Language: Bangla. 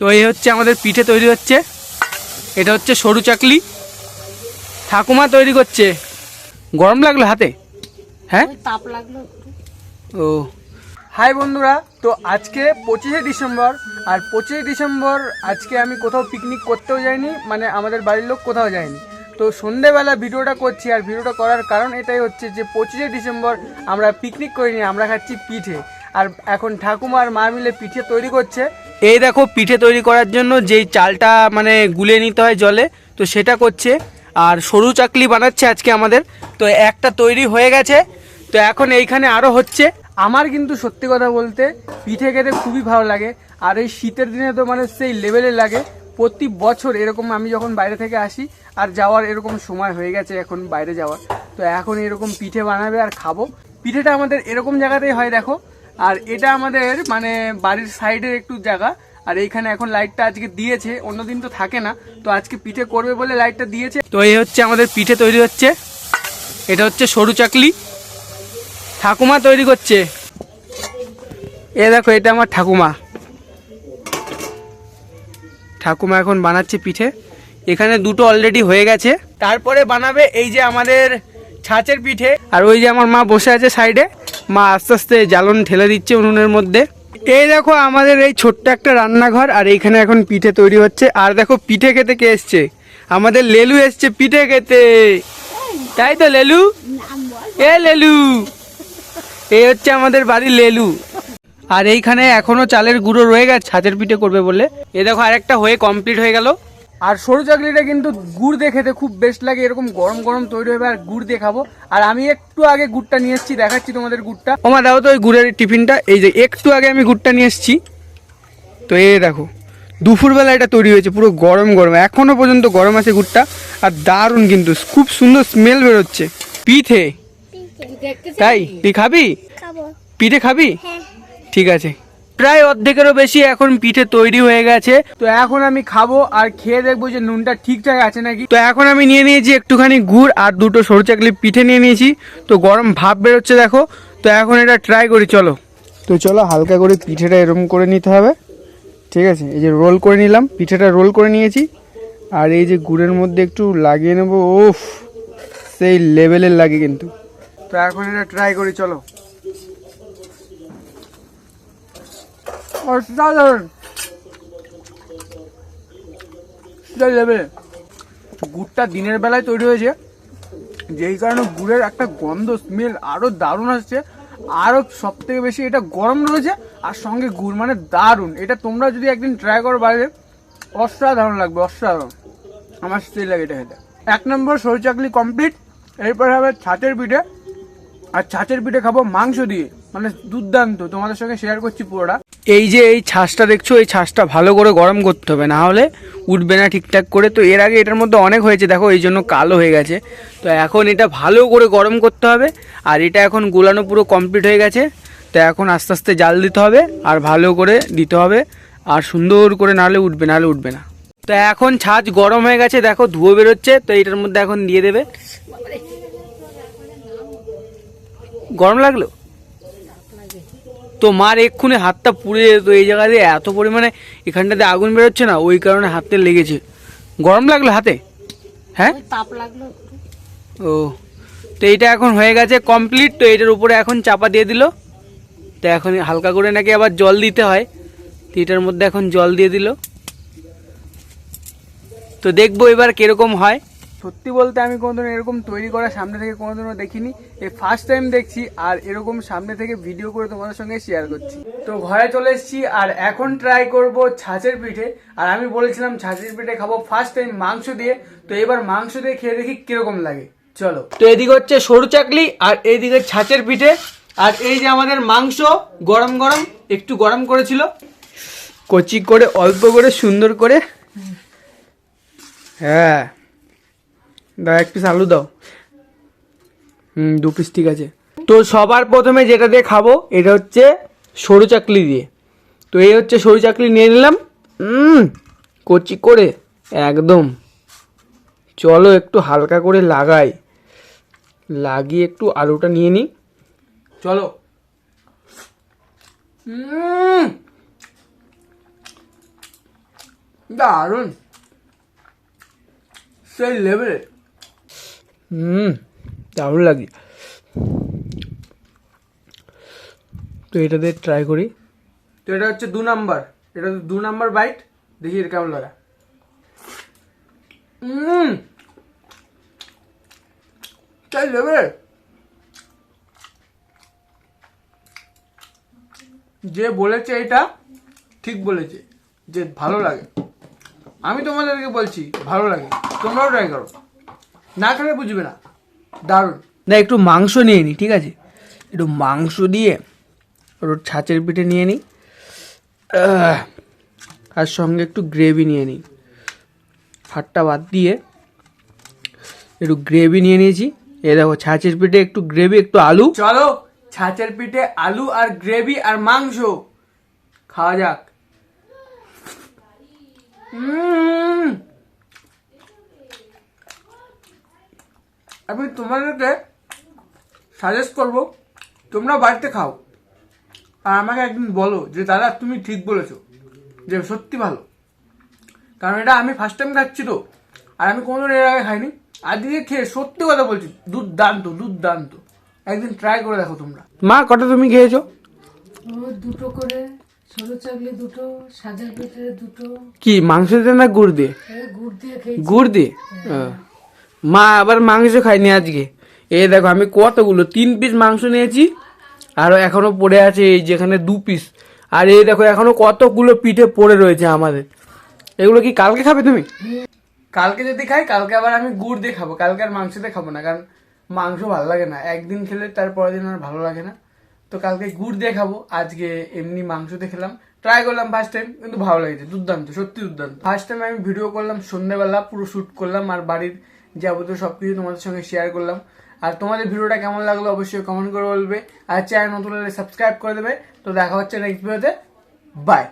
তো এই হচ্ছে আমাদের পিঠে তৈরি হচ্ছে। এটা হচ্ছে সরু চাকলি। ঠাকুমা তৈরি করছে। গরম লাগল হাতে? হ্যাঁ? তাপ লাগল। ও। হাই বন্ধুরা তো আজকে পঁচিশে ডিসেম্বর আর পঁচিশে ডিসেম্বর আজকে আমি কোথাও পিকনিক করতেও যাইনি মানে আমাদের বাড়ির লোক কোথাও যায়নি। তো সন্ধেবেলা ভিডিওটা করছি আর ভিডিওটা করার কারণ এটাই হচ্ছে যে পঁচিশে ডিসেম্বর আমরা পিকনিক করিনি আমরা খাচ্ছি পিঠে। আর এখন ঠাকুমা আর মা মিলে পিঠে তৈরি করছে। এই দেখো পিঠে তৈরি করার জন্য যেই চালটা মানে গুলে নিতে হয় জলে, তো সেটা করছে। আর সরু চাকলি বানাচ্ছে আজকে আমাদের। তো একটা তৈরি হয়ে গেছে। তো এখন এইখানে আরও হচ্ছে। আমার কিন্তু সত্যি কথা বলতে পিঠে খেতে খুবই ভালো লাগে। আর এই শীতের দিনে তো মানে সেই লেভেলে লাগে। প্রতি বছর এরকম আমি যখন বাইরে থেকে আসি, আর যাওয়ার এরকম সময় হয়ে গেছে এখন বাইরে যাওয়ার। তো এখন এরকম পিঠে বানাবে আর খাব। পিঠেটা আমাদের এরকম জায়গাতেই হয়, দেখো। আর এটা আমাদের মানে বাড়ির সাইডের একটু জায়গা। আর এইখানে এখন লাইটটা আজকে দিয়েছে অন্যদিন তো থাকে না। তো আজকে পিঠে করবে বলে লাইটটা দিয়েছে। তো এই হচ্ছে আমাদের পিঠে তৈরি হচ্ছে। এটা হচ্ছে সরু চাকলি। ঠাকুমা তৈরি করছে। এ দেখো, এটা আমার ঠাকুমা। ঠাকুমা এখন বানাচ্ছে পিঠে। এখানে দুটো অলরেডি হয়ে গেছে। তারপরে বানাবে এই যে আমাদের ছাঁচের পিঠে। আর ওই যে আমার মা বসে আছে সাইডে। মা আস্তে আস্তে জ্বালন ঠেলে দিচ্ছে উনুনের মধ্যে। এই দেখো আমাদের এই ছোট্ট একটা রান্নাঘর, আর এইখানে এখন পিঠে তৈরি হচ্ছে। আর দেখো পিঠে খেতে কে এসছে? আমাদের লেলু এসছে পিঠে খেতে। তাই তো, লেলু? এ লেলু। এই হচ্ছে আমাদের বাড়ির লেলু। আর এইখানে এখনও চালের গুঁড়ো রয়ে গেছে ছাদের পিঠে করবে বলে। এ দেখো আরেকটা হয়ে কমপ্লিট হয়ে গেল। আর সরু চাকলিটা কিন্তু গুড় দিয়ে খেতে খুব বেস্ট লাগে এরকম গরম গরম তৈরি হবে আর গুড় দিয়ে খাব। আর আমি একটু আগে গুড়টা নিয়ে এসেছি দেখাচ্ছি তোমাদের গুড়টা। ওমা দাও তো ওই গুড়ের টিফিনটা। এই যে একটু আগে আমি গুড়টা নিয়ে এসেছি। তো এ দেখো দুপুরবেলা এটা তৈরি হয়েছে পুরো গরম গরম। এখনও পর্যন্ত গরম আছে গুড়টা আর দারুণ কিন্তু খুব সুন্দর স্মেল বেরোচ্ছে। পিঠে? তাই? তুই খাবি। পিঠে খাবি? হ্যাঁ। ঠিক আছে। প্রায় অর্ধেকেরও বেশি এখন পিঠে তৈরি হয়ে গেছে। তো এখন আমি খাব আর খেয়ে দেখব যে নুনটা ঠিকঠাক আছে নাকি। তো এখন আমি নিয়ে নিয়েছি একটুখানি গুড় আর দুটো সরু চাকলি পিঠে নিয়ে নিয়েছি। তো গরম ভাব বেরোচ্ছে দেখো। তো এখন এটা ট্রাই করি, চলো। তো চলো, হালকা করে পিঠেটা এরম করে নিতে হবে। ঠিক আছে, এই যে রোল করে নিলাম, পিঠেটা রোল করে নিয়েছি। আর এই যে গুড়ের মধ্যে একটু লাগিয়ে নেব ওফ সেই লেভেলের লাগে কিন্তু। তো এখন এটা ট্রাই করি, চলো। অসাধারণ লেভেলে গুড়টা দিনের বেলায় তৈরি হয়েছে। যেই কারণে গুড়ের একটা গন্ধ স্মেল আরও দারুণ আসছে। আরও সব থেকে বেশি এটা গরম রয়েছে, আর সঙ্গে গুড় মানে দারুণ। এটা তোমরা যদি একদিন ট্রাই করো বাইরে অসাধারণ লাগবে, অসাধারণ। আমার সেই লাগে এটা খেতে। এক নম্বর সরু চাকলি কমপ্লিট এরপরে হবে ছাঁচের পিঠে। আর ছাঁচের পিঠে খাব মাংস দিয়ে। মানে দুর্দান্ত। তোমাদের সঙ্গে শেয়ার করছি পুরোটা। এই যে এই ছাঁচটা দেখছ, এই ছাঁচটা ভালো করে গরম করতে হবে না হলে উঠবে না ঠিকঠাক করে। তো এর আগে এটার মধ্যে অনেক হয়েছে, দেখো, এই জন্য কালো হয়ে গেছে। তো এখন এটা ভালো করে গরম করতে হবে, আর এটা এখন গোলানো পুরো কমপ্লিট হয়ে গেছে। তো এখন আস্তে আস্তে জাল দিতে হবে, আর ভালো করে দিতে হবে, আর সুন্দর করে নাহলে উঠবে নাহলে উঠবে না। তো এখন ছাঁচ গরম হয়ে গেছে, দেখো, ধুয়ো বেরোচ্ছে, তো এটার মধ্যে এখন দিয়ে দেবে। গরম লাগল? তো মার এক্ষুনি হাতটা পুড়ে যেত। এই জায়গা দিয়ে এত পরিমাণে এখানটাতে আগুন বেরোচ্ছে না ওই কারণে হাতে লেগেছে। গরম লাগল হাতে? হ্যাঁ? তাপ লাগল ও তো এইটা এখন হয়ে গেছে কমপ্লিট তো এটার উপরে এখন চাপা দিয়ে দিল। তো এখন হালকা করে নাকি আবার জল দিতে হয়। তো এটার মধ্যে এখন জল দিয়ে দিল। তো দেখব এবার কীরকম হয়। সত্যি বলতে আমি কোনোদিনও এরকম তৈরি করা সামনে থেকে কোনোদিনও দেখিনি। এই ফার্স্ট টাইম দেখছি আর এরকম সামনে থেকে ভিডিও করে তোমাদের সঙ্গে শেয়ার করছি। তো ঘরে চলে এসেছি আর এখন ট্রাই করব ছাঁচের পিঠে। আর আমি বলেছিলাম ছাঁচের পিঠে খাব ফার্স্ট টাইম মাংস দিয়ে। তো এবার মাংস দিয়ে খেয়ে দেখি কীরকম লাগে। চলো। তো এদিকে হচ্ছে সরু চাকলি আর এইদিকে ছাঁচের পিঠে। আর এই যে আমাদের মাংস গরম গরম একটু গরম করেছিল। কচি করে অল্প করে সুন্দর করে। হ্যাঁ। দাও এক পিস আলু দাও। হুম, দু পিস ঠিক আছে। তো সবার প্রথমে যেটা দিয়ে খাব, এটা হচ্ছে সরু চাকলি দিয়ে। তো এই হচ্ছে সরু চাকলি নিয়ে নিলাম। কচি করে, একদম। চলো একটু হালকা করে লাগাই। লাগিয়ে একটু আলুটা নিয়ে নিই। চলো। দারুণ। সেই লেভেলের হুম, দারুণ লাগে। তো এটাতে ট্রাই করি। তো এটা হচ্ছে দু নাম্বার। এটা দু নাম্বার বাইট দেখি এটা কেমন লাগা। হুম। লেভেলের যে বলেছে এটা, ঠিক বলেছে, যে ভালো লাগে। আমি তোমাদেরকে বলছি, ভালো লাগে। তোমরাও ট্রাই করো। না খেলে বুঝবে না। দারুণ। না একটু মাংস নিয়ে নিই ঠিক আছে? একটু মাংস দিয়ে ওর ছাঁচের পিঠে নিয়ে নিই আর সঙ্গে একটু গ্রেভি নিয়ে নিই ফাটটা বাদ দিয়ে একটু গ্রেভি নিয়ে নিয়েছি। এ দেখো ছাঁচের পিঠে একটু গ্রেভি একটু আলু। চলো ছাঁচের পিঠে আলু আর গ্রেভি আর মাংস। খাওয়া যাক। উম। আমি তোমাদেরকে সাজেস্ট করব তোমরা বাড়িতে খাও। আর আমাকে একদিন বলো যে দাদা তুমি ঠিক বলেছ যে সত্যি ভালো। কারণ এটা আমি ফার্স্ট টাইম খাচ্ছি তো আর আমি কোনোদিন এর আগে খাইনি। আজকে খেয়ে সত্যি কথা বলছি দুর্দান্ত দুর্দান্ত। একদিন ট্রাই করে দেখো তোমরা। মা কটা তুমি খেয়েছো? ও দুটো করে সরু চাকলি দুটো সাজের পিঠে দুটো। কি মাংস দিয়ে না গুড় দিয়ে? গুড় দিয়ে গুড় দিয়ে? আহ। মা আবার মাংস খায়নি আজকে। এই দেখো, আমি কতগুলো? তিন পিস মাংস নিয়েছি, আর এখনও পড়ে আছে এই যেখানে দু পিস আর এই দেখো, এখনও কতগুলো পিঠে পড়ে রয়েছে আমাদের। এগুলো কি কালকে খাবে তুমি? কালকে যদি খাই, কালকে আবার আমি গুড় দিয়ে খাব। কালকে আর মাংস দিয়ে খাব না, কারণ মাংস ভালো লাগে না। একদিন খেলে তার পরের দিন আর ভালো লাগে না। তো কালকে গুড় দিয়ে খাব। আজকে এমনি মাংস দিয়ে খেলাম। ট্রাই করলাম ফার্স্ট টাইম কিন্তু ভালো লেগেছে। দুর্দান্ত, সত্যি দুর্দান্ত। ফার্স্ট টাইম আমি ভিডিও করলাম, সন্ধ্যেবেলা পুরো শ্যুট করলাম, আর বাড়ির যাবতীয় সব কিছু তোমাদের সঙ্গে শেয়ার করলাম। আর তোমাদের ভিডিওটা কেমন লাগল অবশ্যই কমেন্ট করে বলবে। আর চ্যানেল নতুন হলে সাবস্ক্রাইব করে দেবে। তো দেখা হচ্ছে নেক্সট ভিডিওতে বাই